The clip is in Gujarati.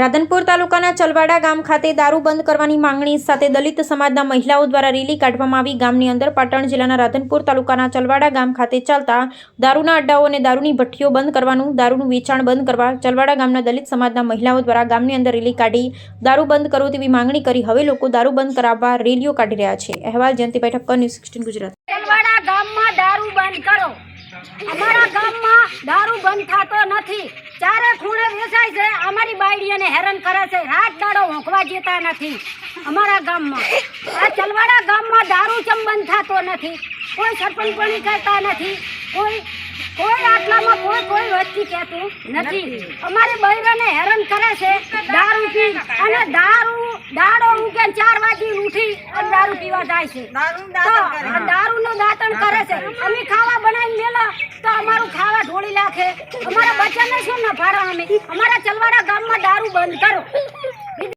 રાધનપુર તાલુકાના ચલવાડા ગામ ખાતે દારૂ બંધ કરવાની માંગણી સાથે દલિત સમાજના મહિલાઓ દ્વારા રેલી કાઢવામાં આવી. ગામની અંદર પાટણ જિલ્લાના રાધનપુર તાલુકાના ચલવાડા ગામ ખાતે ચાલતા દારૂના અડ્ડાઓ અને દારૂની ભઠ્ઠીઓ બંધ કરવાનું, દારૂનું વેચાણ બંધ કરવા ચલવાડા ગામના દલિત સમાજના મહિલાઓ દ્વારા ગામની અંદર રેલી કાઢી દારૂ બંધ કરો તેવી માંગણી કરી. હવે લોકો દારૂ બંધ કરાવવા રેલીઓ કાઢી રહ્યા છે. અહેવાલ જયંતિભાઈ ઠક્કર ન્યૂઝ સિક્સટીન ગુજરાત. અમારા ગામમાં દારૂ બંધ થતો નથી. વેચાય છે અમારી બાયડીઓને હેરાન કરે છે. રાત દાડો હોંકવા જતા નથી. અમારા ગામમાં. આ ચલવાડા ગામમાં દારૂ ચમ બંધ થતો નથી. કોઈ સરપંચપણી કરતા નથી. કોઈ કોઈ આટલામાં કોઈ કોઈ વસ્તી કહેતું નથી. અમારી બૈરાને હેરાન કરે છે દારૂ પી અને દારૂ દાડો ઉકે ચાર વાગે ઉઠી અને દારૂ પીવા જાય છે. દારૂ દારૂનું દાંતણ કરે છે. અમે ખાવા બનાવીને મેલા તો અમારું ખાવા ઢોળી નાખે અમારા બચ્ચાને શું ન ફાડો અમે અમારા ચલવાડા